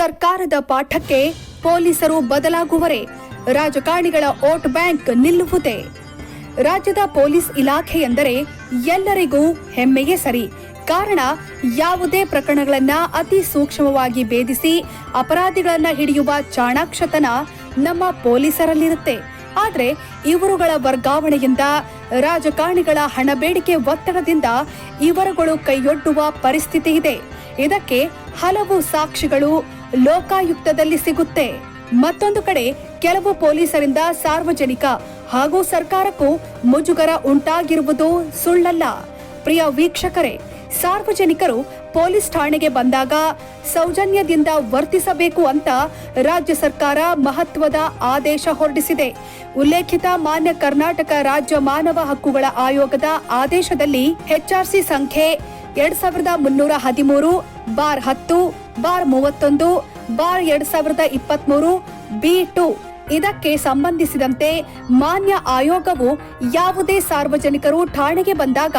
ಸರ್ಕಾರದ ಪಾಠಕ್ಕೆ ಪೊಲೀಸರು ಬದಲಾಗುವರೆ. ರಾಜಕಾರಣಿಗಳ ಓಟ್ ಬ್ಯಾಂಕ್ ನಿಲ್ಲುವುದೇ. ರಾಜ್ಯದ ಪೊಲೀಸ್ ಇಲಾಖೆ ಎಂದರೆ ಎಲ್ಲರಿಗೂ ಹೆಮ್ಮೆಯೇ ಸರಿ. ಕಾರಣ ಯಾವುದೇ ಪ್ರಕರಣಗಳನ್ನ ಅತಿ ಸೂಕ್ಷ್ಮವಾಗಿ ಭೇದಿಸಿ ಅಪರಾಧಿಗಳನ್ನ ಹಿಡಿಯುವ ಚಾಣಾಕ್ಷತನ ನಮ್ಮ ಪೊಲೀಸರಲ್ಲಿರುತ್ತೆ. ಆದರೆ ಇವರುಗಳ ವರ್ಗಾವಣೆಯಿಂದ ರಾಜಕಾರಣಿಗಳ ಹಣ ಬೇಡಿಕೆ ಒತ್ತಡದಿಂದ ಇವರುಗಳು ಕೈಯೊಡ್ಡುವ ಪರಿಸ್ಥಿತಿ ಇದೆ. ಇದಕ್ಕೆ ಹಲವು ಸಾಕ್ಷಿಗಳು ಲೋಕಾಯುಕ್ತದಲ್ಲಿ ಸಿಗುತ್ತೆ. ಮತ್ತೊಂದು ಕಡೆ ಕೆಲವು ಪೊಲೀಸರಿಂದ ಸಾರ್ವಜನಿಕ ಹಾಗೂ ಸರ್ಕಾರಕ್ಕೂ ಮುಜುಗರ ಉಂಟಾಗಿರುವುದು ಸುಳ್ಳಲ್ಲ. ಪ್ರಿಯ ವೀಕ್ಷಕರೇ, ಸಾರ್ವಜನಿಕರು ಪೊಲೀಸ್ ಠಾಣೆಗೆ ಬಂದಾಗ ಸೌಜನ್ಯದಿಂದ ವರ್ತಿಸಬೇಕು ಅಂತ ರಾಜ್ಯ ಸರ್ಕಾರ ಮಹತ್ವದ ಆದೇಶ ಹೊರಡಿಸಿದೆ. ಉಲ್ಲೇಖಿತ ಮಾನ್ಯ ಕರ್ನಾಟಕ ರಾಜ್ಯ ಮಾನವ ಹಕ್ಕುಗಳ ಆಯೋಗದ ಆದೇಶದಲ್ಲಿ ಎಚ್ಆರ್ಸಿ ಸಂಖ್ಯೆ ಎರಡ್ ಸಾವಿರದ ಮುನ್ನೂರ ಹದಿಮೂರು ಬಾರ್ ಹತ್ತು ಬಾರ್ ಮೂವತ್ತೊಂದು, ಬಾರ್ ಎರಡ್ ಸಾವಿರದ ಇಪ್ಪತ್ಮೂರು, ಬಿ ಟು. ಇದಕ್ಕೆ ಸಂಬಂಧಿಸಿದಂತೆ ಮಾನ್ಯ ಆಯೋಗವು ಯಾವುದೇ ಸಾರ್ವಜನಿಕರು ಠಾಣೆಗೆ ಬಂದಾಗ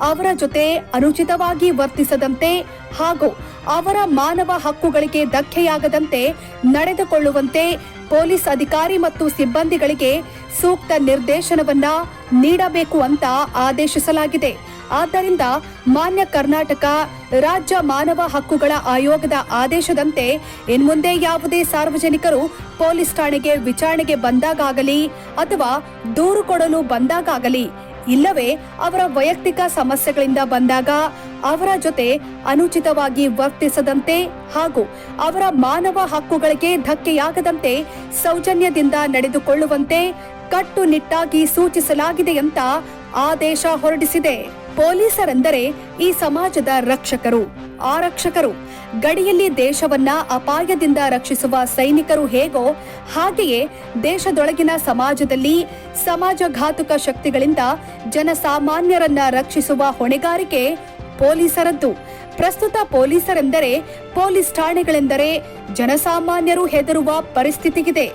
ಅವರ ಜೊತೆ ಅನುಚಿತವಾಗಿ ವರ್ತಿಸದಂತೆ ಹಾಗೂ ಅವರ ಮಾನವ ಹಕ್ಕುಗಳಿಗೆ ಧಕ್ಕೆಯಾಗದಂತೆ ನಡೆದುಕೊಳ್ಳುವಂತೆ ಪೊಲೀಸ್ ಅಧಿಕಾರಿ ಮತ್ತು ಸಿಬ್ಬಂದಿಗಳಿಗೆ ಸೂಕ್ತ ನಿರ್ದೇಶನವನ್ನ ನೀಡಬೇಕು ಅಂತ ಆದೇಶಿಸಲಾಗಿದೆ. ಆದ್ದರಿಂದ ಮಾನ್ಯ ಕರ್ನಾಟಕ ರಾಜ್ಯ ಮಾನವ ಹಕ್ಕುಗಳ ಆಯೋಗದ ಆದೇಶದಂತೆ ಇನ್ಮುಂದೆ ಯಾವುದೇ ಸಾರ್ವಜನಿಕರು ಪೊಲೀಸ್ ಠಾಣೆಗೆ ವಿಚಾರಣೆಗೆ ಬಂದಾಗಲಿ ಅಥವಾ ದೂರು ಕೊಡಲು ಬಂದಾಗಲಿ ಇಲ್ಲವೇ ಅವರ ವೈಯಕ್ತಿಕ ಸಮಸ್ಯೆಗಳಿಂದ ಬಂದಾಗ ಅವರ ಜೊತೆ ಅನುಚಿತವಾಗಿ ವರ್ತಿಸದಂತೆ ಹಾಗೂ ಅವರ ಮಾನವ ಹಕ್ಕುಗಳಿಗೆ ಧಕ್ಕೆಯಾಗದಂತೆ ಸೌಜನ್ಯದಿಂದ ನಡೆದುಕೊಳ್ಳುವಂತೆ ಕಟ್ಟುನಿಟ್ಟಾಗಿ ಸೂಚಿಸಲಾಗಿದೆ ಅಂತ ಆದೇಶ ಹೊರಡಿಸಿದೆ. ಪೊಲೀಸರೆಂದರೆ ಈ ಸಮಾಜದ ರಕ್ಷಕರು, ಆರಕ್ಷಕರು. ಗಡಿಯಲ್ಲಿ ದೇಶವನ್ನ ಅಪಾಯದಿಂದ ರಕ್ಷಿಸುವ ಸೈನಿಕರು ಹೇಗೋ ಹಾಗೆಯೇ ದೇಶದೊಳಗಿನ ಸಮಾಜದಲ್ಲಿ ಸಮಾಜಘಾತುಕ ಶಕ್ತಿಗಳಿಂದ ಜನಸಾಮಾನ್ಯರನ್ನ ರಕ್ಷಿಸುವ ಹೊಣೆಗಾರಿಕೆ ಪೊಲೀಸರದ್ದು. ಪ್ರಸ್ತುತ ಪೊಲೀಸರೆಂದರೆ ಪೊಲೀಸ್ ಠಾಣೆಗಳೆಂದರೆ ಜನಸಾಮಾನ್ಯರು ಹೆದರುವ ಪರಿಸ್ಥಿತಿಗಿದೆ.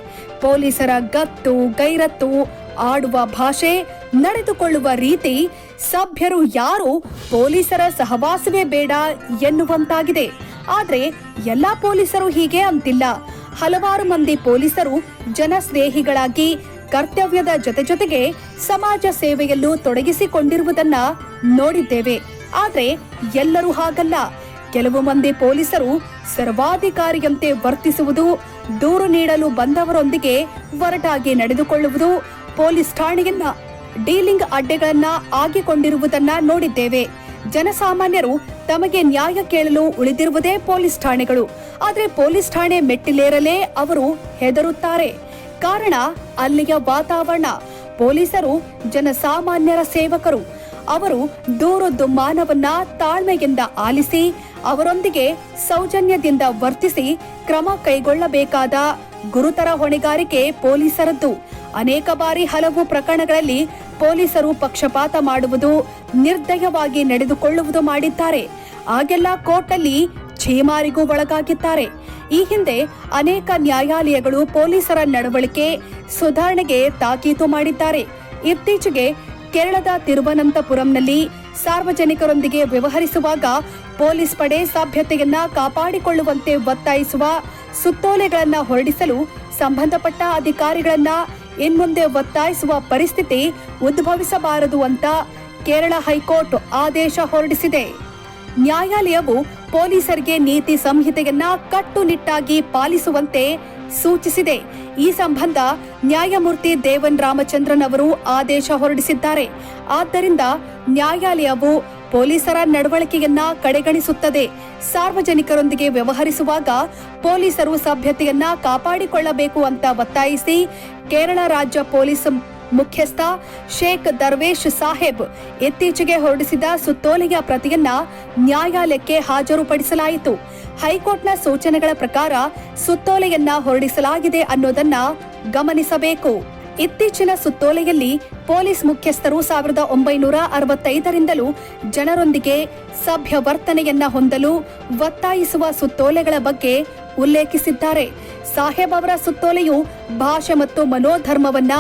ಪೊಲೀಸರ ಗತ್ತು, ಗೈರತ್ತು, ಆಡುವ ಭಾಷೆ ನಡೆದುಕೊಳ್ಳುವ ರೀತಿ ಸಭ್ಯರು ಯಾರು ಪೊಲೀಸರ ಸಹವಾಸವೇ ಬೇಡ ಎನ್ನುವಂತಾಗಿದೆ. ಆದ್ರೆ ಎಲ್ಲಾ ಪೊಲೀಸರು ಹೀಗೆ ಅಂತಿಲ್ಲ. ಹಲವಾರು ಮಂದಿ ಪೊಲೀಸರು ಜನಸ್ನೇಹಿಗಳಾಗಿ ಕರ್ತವ್ಯದ ಜೊತೆ ಜೊತೆಗೆ ಸಮಾಜ ಸೇವೆಯಲ್ಲೂ ತೊಡಗಿಸಿಕೊಂಡಿರುವುದನ್ನ ನೋಡಿದ್ದೇವೆ. ಆದ್ರೆ ಎಲ್ಲರೂ ಹಾಗಲ್ಲ. ಕೆಲವು ಮಂದಿ ಪೊಲೀಸರು ಸರ್ವಾಧಿಕಾರಿಯಂತೆ ವರ್ತಿಸುವುದು, ದೂರು ನೀಡಲು ಬಂದವರೊಂದಿಗೆ ಒರಟಾಗಿ ನಡೆದುಕೊಳ್ಳುವುದು ಪೊಲೀಸ್ ಠಾಣೆಯನ್ನ ಡೀಲಿಂಗ್ ಅಡ್ಡೆಗಳನ್ನ ಆಗಿಕೊಂಡಿರುವುದನ್ನ ನೋಡಿದ್ದೇವೆ. ಜನಸಾಮಾನ್ಯರು ತಮಗೆ ನ್ಯಾಯ ಕೇಳಲು ಉಳಿದಿರುವುದೇ ಪೊಲೀಸ್ ಠಾಣೆಗಳು. ಆದರೆ ಪೊಲೀಸ್ ಠಾಣೆ ಮೆಟ್ಟಿಲೇರಲೇ ಅವರು ಹೆದರುತ್ತಾರೆ. ಕಾರಣ ಅಲ್ಲಿಯ ವಾತಾವರಣ. ಪೊಲೀಸರು ಜನಸಾಮಾನ್ಯರ ಸೇವಕರು. ಅವರು ದೂರದ್ದು ಮಾನವನ್ನ ತಾಳ್ಮೆಯಿಂದ ಆಲಿಸಿ, ಅವರೊಂದಿಗೆ ಸೌಜನ್ಯದಿಂದ ವರ್ತಿಸಿ ಕ್ರಮ ಕೈಗೊಳ್ಳಬೇಕಾದ ಗುರುತರ ಹೊಣೆಗಾರಿಕೆ ಪೊಲೀಸರದ್ದು. ಅನೇಕ ಬಾರಿ ಹಲವು ಪ್ರಕರಣಗಳಲ್ಲಿ ಪೊಲೀಸರು ಪಕ್ಷಪಾತ ಮಾಡುವುದು ನಿರ್ದಯವಾಗಿ ನಡೆದುಕೊಳ್ಳುವುದು ಮಾಡಿದ್ದಾರೆ. ಆಗೆಲ್ಲ ಕೋರ್ಟಲ್ಲಿ ಛೇಮಾರಿಗೂ ಒಳಗಾಗಿದ್ದಾರೆ. ಈ ಹಿಂದೆ ಅನೇಕ ನ್ಯಾಯಾಲಯಗಳು ಪೊಲೀಸರ ನಡವಳಿಕೆ ಸುಧಾರಣೆಗೆ ತಾಕೀತು ಮಾಡಿದ್ದಾರೆ. ಇತ್ತೀಚೆಗೆ ಕೇರಳದ ತಿರುವನಂತಪುರಂನಲ್ಲಿ ಸಾರ್ವಜನಿಕರೊಂದಿಗೆ ವ್ಯವಹರಿಸುವಾಗ ಪೊಲೀಸ್ ಪಡೆ ಸಭ್ಯತೆಯನ್ನ ಕಾಪಾಡಿಕೊಳ್ಳುವಂತೆ ಒತ್ತಾಯಿಸುವ ಸುತ್ತೋಲೆಗಳನ್ನು ಹೊರಡಿಸಲು ಸಂಬಂಧಪಟ್ಟ ಅಧಿಕಾರಿಗಳನ್ನ ಇನ್ಮುಂದೆ ಒತ್ತಾಯಿಸುವ ಪರಿಸ್ಥಿತಿ ಉದ್ಭವಿಸಬಾರದು ಅಂತ ಕೇರಳ ಹೈಕೋರ್ಟ್ ಆದೇಶ ಹೊರಡಿಸಿದೆ. ನ್ಯಾಯಾಲಯವು ಪೊಲೀಸರಿಗೆ ನೀತಿ ಸಂಹಿತೆಯನ್ನ ಕಟ್ಟುನಿಟ್ಟಾಗಿ ಪಾಲಿಸುವಂತೆ ಸೂಚಿಸಿದೆ. ಈ ಸಂಬಂಧ ನ್ಯಾಯಮೂರ್ತಿ ದೇವನ್ ರಾಮಚಂದ್ರನ್ ಅವರು ಆದೇಶ ಹೊರಡಿಸಿದ್ದಾರೆ. ಆದ್ದರಿಂದ ನ್ಯಾಯಾಲಯವು ಪೊಲೀಸರ ನಡವಳಿಕೆಯನ್ನ ಕಡೆಗಣಿಸುತ್ತದೆ. ಸಾರ್ವಜನಿಕರೊಂದಿಗೆ ವ್ಯವಹರಿಸುವಾಗ ಪೊಲೀಸರು ಸಭ್ಯತೆಯನ್ನ ಕಾಪಾಡಿಕೊಳ್ಳಬೇಕು ಅಂತ ಒತ್ತಾಯಿಸಿ ಕೇರಳ ರಾಜ್ಯ ಪೊಲೀಸ್ ಮುಖ್ಯಸ್ಥ ಶೇಖ್ ದರ್ವೇಶ್ ಸಾಹೇಬ್ ಇತ್ತೀಚೆಗೆ ಹೊರಡಿಸಿದ ಸುತ್ತೋಲೆಯ ಪ್ರತಿಯನ್ನ ನ್ಯಾಯಾಲಯಕ್ಕೆ ಹಾಜರುಪಡಿಸಲಾಯಿತು. ಹೈಕೋರ್ಟ್ನ ಸೂಚನೆಗಳ ಪ್ರಕಾರ ಸುತ್ತೋಲೆಯನ್ನ ಹೊರಡಿಸಲಾಗಿದೆ ಅನ್ನೋದನ್ನ ಗಮನಿಸಬೇಕು. ಇತ್ತೀಚಿನ ಸುತ್ತೋಲೆಯಲ್ಲಿ ಪೊಲೀಸ್ ಮುಖ್ಯಸ್ಥರು ಸಾವಿರದ ಒಂಬೈನೂರ ಅರವತ್ತೈದರಿಂದಲೂ ಜನರೊಂದಿಗೆ ಸಭ್ಯ ವರ್ತನೆಯನ್ನ ಹೊಂದಲು ಒತ್ತಾಯಿಸುವ ಸುತ್ತೋಲೆಗಳ ಬಗ್ಗೆ ಉಲ್ಲೇಖಿಸಿದ್ದಾರೆ. ಸಾಹೇಬ್ ಅವರ ಸುತ್ತೋಲೆಯು ಭಾಷೆ ಮತ್ತು ಮನೋಧರ್ಮವನ್ನ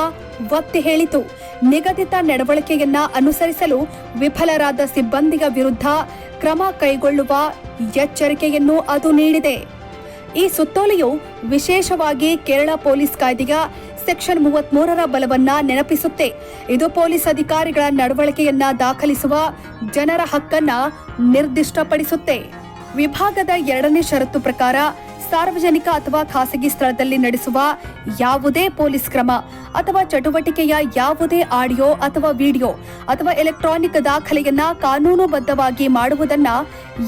ಒತ್ತಿ ಹೇಳಿತು. ನಿಗದಿತ ನಡವಳಿಕೆಯನ್ನ ಅನುಸರಿಸಲು ವಿಫಲರಾದ ಸಿಬ್ಬಂದಿಯ ವಿರುದ್ಧ ಕ್ರಮ ಕೈಗೊಳ್ಳುವ ಎಚ್ಚರಿಕೆಯನ್ನು ಅದು ನೀಡಿದೆ. ಈ ಸುತ್ತೋಲೆಯು ವಿಶೇಷವಾಗಿ ಕೇರಳ ಪೊಲೀಸ್ ಕಾಯ್ದೆಯ ಸೆಕ್ಷನ್ ಮೂವತ್ಮೂರರ ಬಲವನ್ನ ನೆನಪಿಸುತ್ತೆ. ಇದು ಪೊಲೀಸ್ ಅಧಿಕಾರಿಗಳ ನಡವಳಿಕೆಯನ್ನ ದಾಖಲಿಸುವ ಜನರ ಹಕ್ಕನ್ನ ನಿರ್ದಿಷ್ಟಪಡಿಸುತ್ತೆ. ವಿಭಾಗದ ಎರಡನೇ ಷರತ್ತು ಪ್ರಕಾರ ಸಾರ್ವಜನಿಕ ಅಥವಾ ಖಾಸಗಿ ಸ್ಥಳದಲ್ಲಿ ನಡೆಸುವ ಯಾವುದೇ ಪೊಲೀಸ್ ಕ್ರಮ ಅಥವಾ ಚಟುವಟಿಕೆಯ ಯಾವುದೇ ಆಡಿಯೋ ಅಥವಾ ವಿಡಿಯೋ ಅಥವಾ ಎಲೆಕ್ಟ್ರಾನಿಕ್ ದಾಖಲೆಯನ್ನ ಕಾನೂನುಬದ್ಧವಾಗಿ ಮಾಡುವುದನ್ನ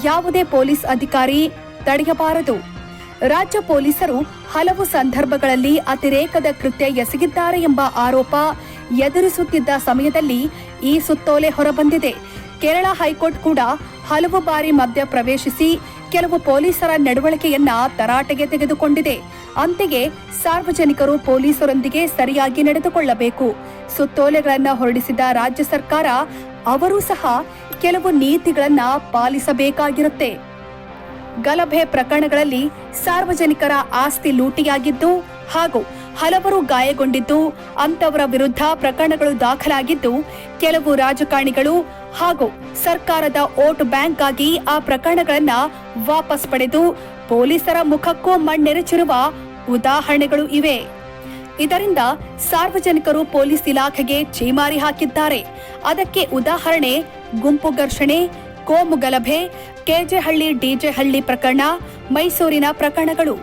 ಯಾವುದೇ ಪೊಲೀಸ್ ಅಧಿಕಾರಿ ತಡೆಯಬಾರದು. ರಾಜ್ಯ ಪೊಲೀಸರು ಹಲವು ಸಂದರ್ಭಗಳಲ್ಲಿ ಅತಿರೇಕದ ಕೃತ್ಯ ಎಸಗಿದ್ದಾರೆ ಎಂಬ ಆರೋಪ ಎದುರಿಸುತ್ತಿದ್ದ ಸಮಯದಲ್ಲಿ ಈ ಸುತ್ತೋಲೆ ಹೊರಬಂದಿದೆ. ಕೇರಳ ಹೈಕೋರ್ಟ್ ಕೂಡ ಹಲವು ಬಾರಿ ಮಧ್ಯ ಪ್ರವೇಶಿಸಿ ಕೆಲವು ಪೊಲೀಸರ ನಡವಳಿಕೆಯನ್ನ ತರಾಟೆಗೆ ತೆಗೆದುಕೊಂಡಿದೆ. ಅಂತೆಯೇ ಸಾರ್ವಜನಿಕರು ಪೊಲೀಸರೊಂದಿಗೆ ಸರಿಯಾಗಿ ನಡೆದುಕೊಳ್ಳಬೇಕು. ಸುತ್ತೋಲೆಗಳನ್ನು ಹೊರಡಿಸಿದ ರಾಜ್ಯ ಸರ್ಕಾರ, ಅವರೂ ಸಹ ಕೆಲವು ನೀತಿಗಳನ್ನ ಪಾಲಿಸಬೇಕಾಗಿರುತ್ತೆ. ಗಲಭೆ ಪ್ರಕರಣಗಳಲ್ಲಿ ಸಾರ್ವಜನಿಕರ ಆಸ್ತಿ ಲೂಟಿಯಾಗಿದ್ದು ಹಾಗೂ ಹಲವರು ಗಾಯಗೊಂಡಿದ್ದು ಅಂತವರ ವಿರುದ್ಧ ಪ್ರಕರಣಗಳು ದಾಖಲಾಗಿದ್ದು ಕೆಲವು ರಾಜಕಾರಣಿಗಳು ಹಾಗೂ ಸರ್ಕಾರದ ಓಟ್ ಬ್ಯಾಂಕ್ ಆಗಿ ಆ ಪ್ರಕರಣಗಳನ್ನ ವಾಪಸ್ ಪಡೆದು ಪೊಲೀಸರ ಮುಖಕ್ಕೂ ಮಣ್ಣೆರಚಿರುವ ಉದಾಹರಣೆಗಳು ಇವೆ. ಇದರಿಂದ ಸಾರ್ವಜನಿಕರು ಪೊಲೀಸ್ ಇಲಾಖೆಗೆ ಚೀಮಾರಿ ಹಾಕಿದ್ದಾರೆ. ಅದಕ್ಕೆ ಉದಾಹರಣೆ ಗುಂಪು ಘರ್ಷಣೆ ಕೋಮು ಗಲಭೆ ಕೆಜೆಹಳ್ಳಿ, ಡಿಜೆಹಳ್ಳಿ ಪ್ರಕರಣ, ಮೈಸೂರಿನ ಪ್ರಕರಣಗಳು.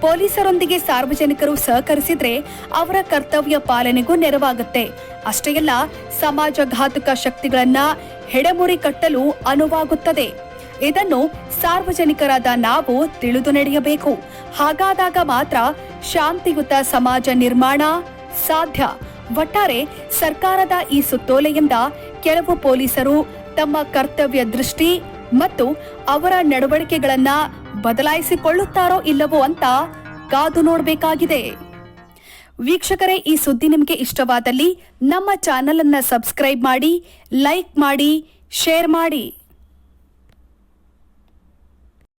ಪೊಲೀಸರೊಂದಿಗೆ ಸಾರ್ವಜನಿಕರು ಸಹಕರಿಸಿದ್ರೆ ಅವರ ಕರ್ತವ್ಯ ಪಾಲನೆಗೂ ನೆರವಾಗುತ್ತೆ. ಅಷ್ಟೇ ಅಲ್ಲ, ಸಮಾಜಘಾತಕ ಶಕ್ತಿಗಳನ್ನ ಹೆಡೆಮುರಿ ಕಟ್ಟಲು ಅನುವಾಗುತ್ತದೆ. ಇದನ್ನು ಸಾರ್ವಜನಿಕರಾದ ನಾವು ತಿಳಿದು ನಡೆಯಬೇಕು. ಹಾಗಾದಾಗ ಮಾತ್ರ ಶಾಂತಿಯುತ ಸಮಾಜ ನಿರ್ಮಾಣ ಸಾಧ್ಯ. ಒಟ್ಟಾರೆ ಸರ್ಕಾರದ ಈ ಸುತ್ತೋಲೆಯಿಂದ ಕೆಲವು ಪೊಲೀಸರು ತಮ್ಮ ಕರ್ತವ್ಯ ದೃಷ್ಟಿ ಮತ್ತು ಅವರ ನಡವಳಿಕೆಗಳನ್ನ ಬದಲಾಯಿಸಿಕೊಳ್ಳುತ್ತಾರೋ ಇಲ್ಲವೋ ಅಂತ ಕಾದು ನೋಡಬೇಕಾಗಿದೆ. ವೀಕ್ಷಕರೇ, ಈ ಸುದ್ದಿ ನಿಮಗೆ ಇಷ್ಟವಾದಲ್ಲಿ ನಮ್ಮ ಚಾನೆಲ್ ಅನ್ನ ಸಬ್ಸ್ಕ್ರೈಬ್ ಮಾಡಿ, ಲೈಕ್ ಮಾಡಿ, ಶೇರ್ ಮಾಡಿ.